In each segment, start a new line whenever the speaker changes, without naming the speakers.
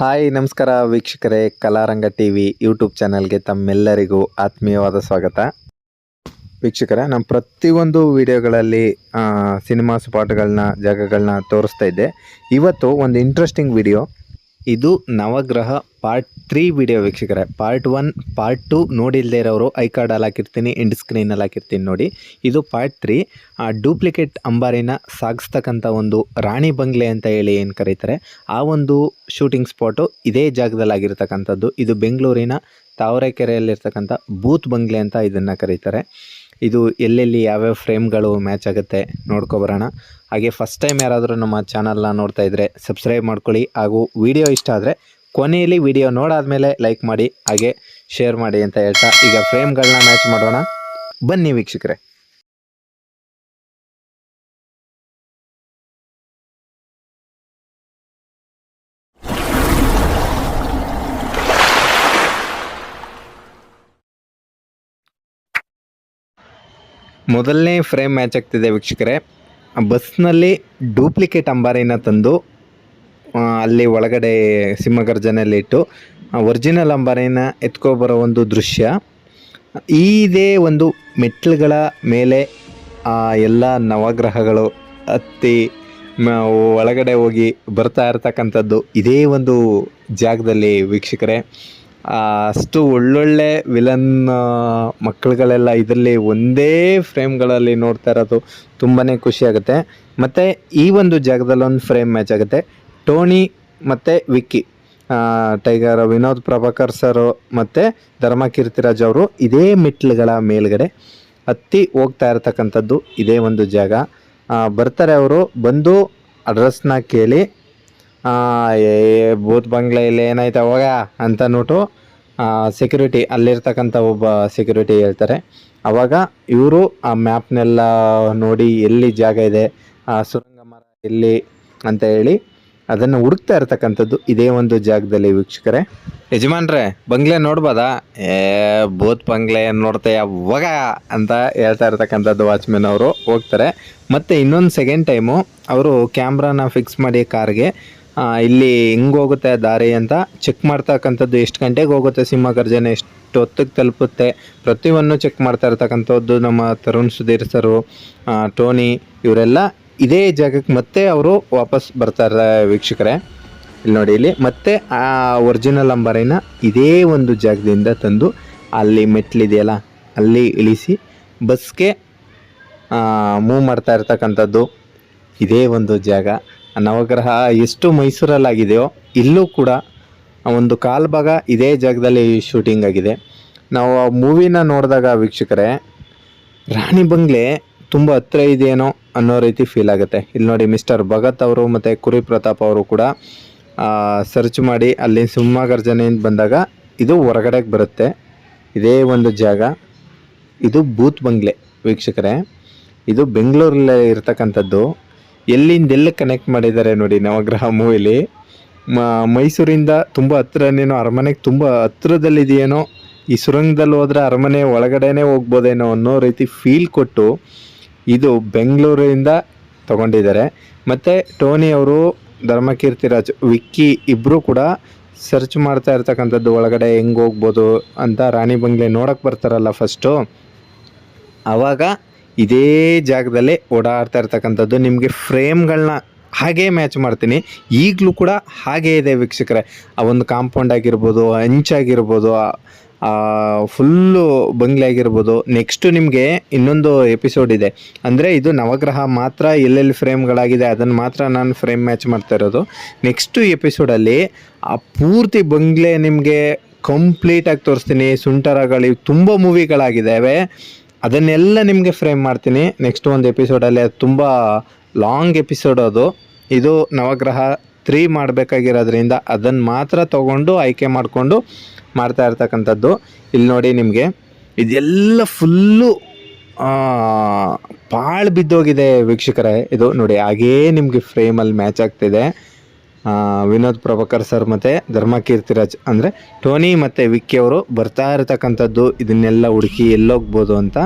Hi, ನಮಸ್ಕಾರ ವೀಕ್ಷಕರೇ, ಕಲಾರಂಗ T V YouTube ಚಾನಲ್ಗೆ ತಮ್ಮೆಲ್ಲರಿಗೂ ಆತ್ಮೀಯವಾದ ಸ್ವಾಗತ. ವೀಕ್ಷಕರೇ ನಮ್ಮ ಪ್ರತಿಯೊಂದು ವಿಡಿಯೋಗಳಲ್ಲಿ ಸಿನಿಮಾ ಸ್ಪಾಟ್ಗಳನ್ನ, ಜಾಗಗಳನ್ನ ತೋರಿಸ್ತಾ ಇದ್ದೆ. ಇವತ್ತು ಒಂದು ಇಂಟ್ರೆಸ್ಟಿಂಗ್ ವಿಡಿಯೋ ಇದು ನವಗ್ರಹ ಪಾರ್ಟ್ ತ್ರೀ ವಿಡಿಯೋ ವೀಕ್ಷಕರೇ. ಪಾರ್ಟ್ ಒನ್ ಪಾರ್ಟ್ ಟು ನೋಡಿಲ್ಲದೆ ಇರೋರು ಐ ಕಾರ್ಡಲ್ಲಿ ಹಾಕಿರ್ತೀನಿ ಎಂಡ್ ಸ್ಕ್ರೀನಲ್ಲಿ ಹಾಕಿರ್ತೀನಿ ನೋಡಿ. ಇದು ಪಾರ್ಟ್ ತ್ರೀ ಆ ಡೂಪ್ಲಿಕೇಟ್ ಅಂಬಾರಿನ ಸಾಗಿಸ್ತಕ್ಕಂಥ ಒಂದು ರಾಣಿ ಬಂಗ್ಲೆ ಅಂತ ಹೇಳಿ ಏನು ಕರೀತಾರೆ, ಆ ಒಂದು ಶೂಟಿಂಗ್ ಸ್ಪಾಟು ಇದೇ ಜಾಗದಲ್ಲಿ ಆಗಿರ್ತಕ್ಕಂಥದ್ದು. ಇದು ಬೆಂಗಳೂರಿನ ತಾವರೆಕೆರೆಯಲ್ಲಿರ್ತಕ್ಕಂಥ ಬೂತ್ ಬಂಗ್ಲೆ ಅಂತ ಇದನ್ನು ಕರೀತಾರೆ. ಇದು ಎಲ್ಲೆಲ್ಲಿ ಯಾವ್ಯಾವ ಫ್ರೇಮ್ಗಳು ಮ್ಯಾಚ್ ಆಗುತ್ತೆ ನೋಡ್ಕೊಬರೋಣ ಹಾಗೆ ಫಸ್ಟ್ ಟೈಮ್ ಯಾರಾದರೂ ನಮ್ಮ ಚಾನಲ್ನ ನೋಡ್ತಾ ಇದ್ದರೆ ಸಬ್ಸ್ಕ್ರೈಬ್ ಮಾಡ್ಕೊಳ್ಳಿ. ಹಾಗೂ ವಿಡಿಯೋ ಇಷ್ಟ ಆದರೆ ಕೊನೆಯಲ್ಲಿ ವಿಡಿಯೋ ನೋಡಾದ್ಮೇಲೆ ಲೈಕ್ ಮಾಡಿ, ಹಾಗೆ ಶೇರ್ ಮಾಡಿ ಅಂತ ಹೇಳ್ತಾ ಈಗ ಫ್ರೇಮ್ಗಳನ್ನ ಮ್ಯಾಚ್ ಮಾಡೋಣ. ಬನ್ನಿ ವೀಕ್ಷಕರೇ. ಮೊದಲನೇ ಫ್ರೇಮ್ ಮ್ಯಾಚ್ ಆಗ್ತಿದೆ ವೀಕ್ಷಕರೇ. ಬಸ್ನಲ್ಲಿ ಡೂಪ್ಲಿಕೇಟ್ ಅಂಬಾರಿನ ತಂದು ಅಲ್ಲಿ ಒಳಗಡೆ ಸಿಂಹಗರ್ಜನೆಯಲ್ಲಿ ಇಟ್ಟು ಒರಿಜಿನಲ್ ಅಂಬಾರಿನ ಎತ್ಕೊಬರೋ ಒಂದು ದೃಶ್ಯ. ಇದೇ ಒಂದು ಮೆಟ್ಲುಗಳ ಮೇಲೆ, ಆ, ಎಲ್ಲ ನವಗ್ರಹಗಳು ಹತ್ತಿ ಒಳಗಡೆ ಹೋಗಿ ಬರ್ತಾ ಇರ್ತಕ್ಕಂಥದ್ದು ಇದೇ ಒಂದು ಜಾಗದಲ್ಲಿ ವೀಕ್ಷಕರೇ. ಅಷ್ಟು ಒಳ್ಳೊಳ್ಳೆ ವಿಲನ್ ಮಕ್ಕಳುಗಳೆಲ್ಲ ಇದರಲ್ಲಿ ಒಂದೇ ಫ್ರೇಮ್ಗಳಲ್ಲಿ ನೋಡ್ತಾ ಇರೋದು ತುಂಬಾ ಖುಷಿಯಾಗುತ್ತೆ. ಮತ್ತು ಈ ಒಂದು ಜಾಗದಲ್ಲೊಂದು ಫ್ರೇಮ್ ಮ್ಯಾಚ್ ಆಗುತ್ತೆ. ಟೋನಿ ಮತ್ತು Vicky. Tiger Vinod Prabhakar sir ಮತ್ತು ಧರ್ಮ ಕೀರ್ತಿರಾಜ್ ಅವರು ಇದೇ ಮೆಟ್ಲುಗಳ ಮೇಲ್ಗಡೆ ಹತ್ತಿ ಹೋಗ್ತಾ ಇರತಕ್ಕಂಥದ್ದು ಇದೇ ಒಂದು ಜಾಗ. ಬರ್ತಾರೆ ಅವರು, ಬಂದು ಅಡ್ರೆಸ್ನ ಕೇಳಿ ಭೂತ್ ಬಂಗ್ಲೆಯಲ್ಲಿ ಏನಾಯ್ತು ಹೋಗ ಅಂತ ನೋಟು ಸೆಕ್ಯೂರಿಟಿ ಅಲ್ಲಿರ್ತಕ್ಕಂಥ ಒಬ್ಬ ಸೆಕ್ಯೂರಿಟಿ ಹೇಳ್ತಾರೆ. ಅವಾಗ ಇವರು ಆ ಮ್ಯಾಪ್ನೆಲ್ಲ ನೋಡಿ ಎಲ್ಲಿ ಜಾಗ ಇದೆ ಸುರಂಗ ಮರ ಎಲ್ಲಿ ಅಂತ ಹೇಳಿ ಅದನ್ನು ಹುಡುಕ್ತಾ ಇರ್ತಕ್ಕಂಥದ್ದು ಇದೇ ಒಂದು ಜಾಗದಲ್ಲಿ ವೀಕ್ಷಕರೇ. ಯಜಮಾನ್ರೆ, ಬಂಗ್ಲೆ ನೋಡ್ಬೋದಾ? ಏ ಬೋತ್ ಬಂಗ್ಲೆ ನೋಡ್ತಾ? ಯಾವಾಗ ಅಂತ ಹೇಳ್ತಾ ಇರ್ತಕ್ಕಂಥದ್ದು ವಾಚ್ಮೆನ್ ಅವರು ಹೋಗ್ತಾರೆ. ಮತ್ತು ಇನ್ನೊಂದು ಸೆಕೆಂಡ್ ಟೈಮು ಅವರು ಕ್ಯಾಮ್ರಾನ ಫಿಕ್ಸ್ ಮಾಡಿ ಕಾರ್ಗೆ ಇಲ್ಲಿ ಹೆಂಗೆ ಹೋಗುತ್ತೆ ದಾರಿ ಅಂತ ಚೆಕ್ ಮಾಡ್ತಕ್ಕಂಥದ್ದು ಎಷ್ಟು ಗಂಟೆಗೆ ಹೋಗುತ್ತೆ ಸಿಂಹ ಗರ್ಜನೆ? ಎಷ್ಟು ಹೊತ್ತಿಗೆ ತಲುಪುತ್ತೆ? ಪ್ರತಿಯೊಂದು ಚೆಕ್ ಮಾಡ್ತಾ ಇರ್ತಕ್ಕಂಥದ್ದು ನಮ್ಮ ತರುಣ್ ಸುಧೀರ್ ಸರು ಟೋನಿ, ಇವರೆಲ್ಲ ಇದೇ ಜಾಗಕ್ಕೆ ಮತ್ತೆ ಅವರು ವಾಪಸ್ ಬರ್ತಾರೆ ವೀಕ್ಷಕರೇ. ಇಲ್ಲಿ ನೋಡಿ, ಇಲ್ಲಿ ಮತ್ತೆ ಆ ಒರಿಜಿನಲ್ ಅಂಬಾರಿನ ಇದೇ ಒಂದು ಜಾಗದಿಂದ ತಂದು ಅಲ್ಲಿ ಮೆಟ್ಲಿದೆಯಲ್ಲ, ಅಲ್ಲಿ ಇಳಿಸಿ ಬಸ್ಗೆ ಮೂವ್ ಮಾಡ್ತಾ ಇರ್ತಕ್ಕಂಥದ್ದು ಇದೇ ಒಂದು ಜಾಗ. ನವಗ್ರಹ ಎಷ್ಟು ಮೈಸೂರಲ್ಲಾಗಿದೆಯೋ ಇಲ್ಲೂ ಕೂಡ ಒಂದು ಕಾಲು ಭಾಗ ಇದೇ ಜಾಗದಲ್ಲಿ ಶೂಟಿಂಗ್ ಆಗಿದೆ. ನಾವು ಆ ಮೂವಿನ ನೋಡಿದಾಗ ವೀಕ್ಷಕರೇ, ರಾಣಿ ಬಂಗ್ಲೆ ತುಂಬ ಹತ್ತಿರ ಇದೆಯೇನೋ ಅನ್ನೋ ರೀತಿ ಫೀಲ್ ಆಗುತ್ತೆ. ಇಲ್ಲಿ ನೋಡಿ ಮಿಸ್ಟರ್ ಭಗತ್ ಅವರು ಮತ್ತು ಕುರಿ ಪ್ರತಾಪ್ ಅವರು ಕೂಡ ಸರ್ಚ್ ಮಾಡಿ ಅಲ್ಲಿ ಸಿಂಹಗರ್ಜನೆಯಿಂದ ಬಂದಾಗ ಇದು ಹೊರಗಡೆಗೆ ಬರುತ್ತೆ. ಇದೇ ಒಂದು ಜಾಗ. ಇದು ಬೂತ್ ಬಂಗ್ಲೆ ವೀಕ್ಷಕರೇ. ಇದು ಬೆಂಗಳೂರಲ್ಲೇ ಇರ್ತಕ್ಕಂಥದ್ದು. ಎಲ್ಲಿಂದ ಎಲ್ಲಿ ಕನೆಕ್ಟ್ ಮಾಡಿದ್ದಾರೆ ನೋಡಿ ನವಗ್ರಹ ಮೂವಿಲಿ. ಮೈಸೂರಿಂದ ತುಂಬ ಹತ್ರನೇನೋ, ಅರಮನೆಗೆ ತುಂಬ ಹತ್ರದಲ್ಲಿದೆಯೇನೋ, ಈ ಸುರಂಗದಲ್ಲಿ ಹೋದರೆ ಅರಮನೆ ಒಳಗಡೆನೇ ಹೋಗ್ಬೋದೇನೋ ಅನ್ನೋ ರೀತಿ ಫೀಲ್ ಕೊಟ್ಟು ಇದು ಬೆಂಗಳೂರಿಂದ ತಗೊಂಡಿದ್ದಾರೆ. ಮತ್ತು ಟೋನಿ ಅವರು ಧರ್ಮಕೀರ್ತಿರಾಜ್ ವಿಕ್ಕಿ ಇಬ್ಬರು ಕೂಡ ಸರ್ಚ್ ಮಾಡ್ತಾ ಇರ್ತಕ್ಕಂಥದ್ದು ಒಳಗಡೆ ಹೆಂಗೆ ಹೋಗ್ಬೋದು ಅಂತ ರಾಣಿ ಬಂಗ್ಲೆ ನೋಡೋಕ್ಕೆ ಬರ್ತಾರಲ್ಲ ಫಸ್ಟು ಆವಾಗ ಇದೇ ಜಾಗದಲ್ಲಿ ಓಡಾಡ್ತಾ ಇರ್ತಕ್ಕಂಥದ್ದು. ನಿಮಗೆ ಫ್ರೇಮ್ಗಳನ್ನ ಹಾಗೇ ಮ್ಯಾಚ್ ಮಾಡ್ತೀನಿ. ಈಗಲೂ ಕೂಡ ಹಾಗೇ ಇದೆ ವೀಕ್ಷಕರೇ. ಆ ಒಂದು ಕಾಂಪೌಂಡ್ ಆಗಿರ್ಬೋದು ಹಂಚಾಗಿರ್ಬೋದು ಫುಲ್ಲು ಬಂಗ್ಲೆ ಆಗಿರ್ಬೋದು. ನೆಕ್ಸ್ಟು ನಿಮಗೆ ಇನ್ನೊಂದು ಎಪಿಸೋಡ್ ಇದೆ. ಅಂದರೆ ಇದು ನವಗ್ರಹ ಮಾತ್ರ ಎಲ್ಲೆಲ್ಲಿ ಫ್ರೇಮ್ಗಳಾಗಿದೆ ಅದನ್ನು ಮಾತ್ರ ನಾನು ಫ್ರೇಮ್ ಮ್ಯಾಚ್ ಮಾಡ್ತಾ ಇರೋದು. ನೆಕ್ಸ್ಟು ಎಪಿಸೋಡಲ್ಲಿ ಆ ಪೂರ್ತಿ ಬಂಗ್ಲೆ ನಿಮಗೆ ಕಂಪ್ಲೀಟಾಗಿ ತೋರಿಸ್ತೀನಿ. ಸುಂಟರಗಳು ತುಂಬ ಮೂವಿಗಳಾಗಿದ್ದಾವೆ ಅದನ್ನೆಲ್ಲ ನಿಮಗೆ ಫ್ರೇಮ್ ಮಾಡ್ತೀನಿ. ನೆಕ್ಸ್ಟ್ ಒಂದು ಎಪಿಸೋಡಲ್ಲಿ ಅದು ತುಂಬ ಲಾಂಗ್ ಎಪಿಸೋಡ್ ಅದು. ಇದು ನವಗ್ರಹ ತ್ರೀ ಮಾಡಬೇಕಾಗಿರೋದ್ರಿಂದ ಅದನ್ನು ಮಾತ್ರ ತಗೊಂಡು ಆಯ್ಕೆ ಮಾಡಿಕೊಂಡು ಮಾಡ್ತಾ ಇರ್ತಕ್ಕಂಥದ್ದು. ಇಲ್ಲಿ ನೋಡಿ ನಿಮಗೆ ಇದೆಲ್ಲ ಫುಲ್ಲು ಪಾಳು ಬಿದ್ದೋಗಿದೆ ವೀಕ್ಷಕರೇ. ಇದು ನೋಡಿ, ಹಾಗೇ ನಿಮಗೆ ಫ್ರೇಮಲ್ಲಿ ಮ್ಯಾಚ್ ಆಗ್ತಿದೆ. ವಿನೋದ್ ಪ್ರಭಾಕರ್ ಸರ್ ಮತ್ತು ಧರ್ಮಕೀರ್ತಿರಾಜ್ ಅಂದರೆ ಟೋನಿ ಮತ್ತು ವಿಕ್ಕಿ ಅವರು ಬರ್ತಾ ಇರತಕ್ಕಂಥದ್ದು. ಇದನ್ನೆಲ್ಲ ಹುಡುಕಿ ಎಲ್ಲೋಗ್ಬೋದು ಅಂತ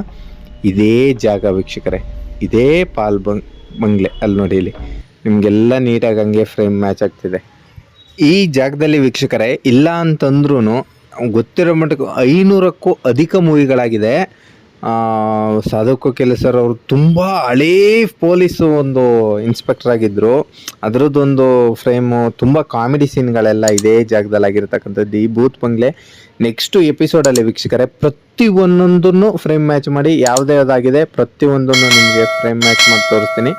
ಇದೇ ಜಾಗ ವೀಕ್ಷಕರೇ. ಇದೇ ಪಾಲ್ ಬಂಗ್, ಬಂಗ್ಲೆ. ಅಲ್ಲಿ ನೋಡಿ ಇಲ್ಲಿ ನಿಮಗೆಲ್ಲ ನೀಟಾಗಿ ಹಂಗೆ ಫ್ರೇಮ್ ಮ್ಯಾಚ್ ಆಗ್ತಿದೆ. ಈ ಜಾಗದಲ್ಲಿ ವೀಕ್ಷಕರೇ, ಇಲ್ಲ ಅಂತಂದ್ರೂ ಗೊತ್ತಿರೋ ಮಟ್ಟಕ್ಕೆ ಐನೂರಕ್ಕೂ ಅಧಿಕ ಮೂವಿಗಳಾಗಿದೆ. ಸಾಧಕ ಕೆಲಸರ್ ಅವರು ತುಂಬ ಹಳೇ ಪೊಲೀಸು ಒಂದು ಇನ್ಸ್ಪೆಕ್ಟರ್ ಆಗಿದ್ದರು ಅದರದ್ದೊಂದು ಫ್ರೇಮು, ತುಂಬ ಕಾಮಿಡಿ ಸೀನ್ಗಳೆಲ್ಲ ಇದೇ ಜಾಗದಲ್ಲಿ ಆಗಿರ್ತಕ್ಕಂಥದ್ದು ಈ ಬೂತ್ ಬಂಗ್ಲೆ. ನೆಕ್ಸ್ಟು ಎಪಿಸೋಡಲ್ಲಿ ವೀಕ್ಷಕರೇ, ಪ್ರತಿ ಒಂದೊಂದನ್ನು ಫ್ರೇಮ್ ಮ್ಯಾಚ್ ಮಾಡಿ, ಯಾವುದೇ ಯಾವುದಾಗಿದೆ ಪ್ರತಿಯೊಂದನ್ನು ನಿಮಗೆ ಫ್ರೇಮ್ ಮ್ಯಾಚ್ ಮಾಡಿ ತೋರಿಸ್ತೀನಿ.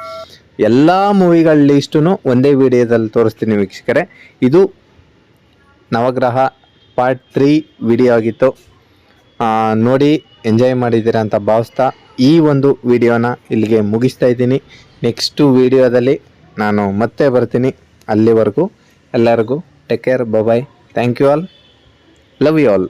ಎಲ್ಲ ಮೂವಿಗಳ ಲೀಸ್ಟೂ ಒಂದೇ ವಿಡಿಯೋದಲ್ಲಿ ತೋರಿಸ್ತೀನಿ ವೀಕ್ಷಕರೇ. ಇದು ನವಗ್ರಹ ಪಾರ್ಟ್ ತ್ರೀ ವಿಡಿಯೋ ಆಗಿತ್ತು. ನೋಡಿ ಎಂಜಾಯ್ ಮಾಡಿದ್ದೀರ ಅಂತ ಭಾವಿಸ್ತಾ ಈ ಒಂದು ವಿಡಿಯೋನ ಇಲ್ಲಿಗೆ ಮುಗಿಸ್ತಾ ಇದ್ದೀನಿ. ನೆಕ್ಸ್ಟು ವಿಡಿಯೋದಲ್ಲಿ ನಾನು ಮತ್ತೆ ಬರ್ತೀನಿ ಅಲ್ಲಿವರೆಗೂ. ಎಲ್ಲರಿಗೂ take care bye thank you all love you all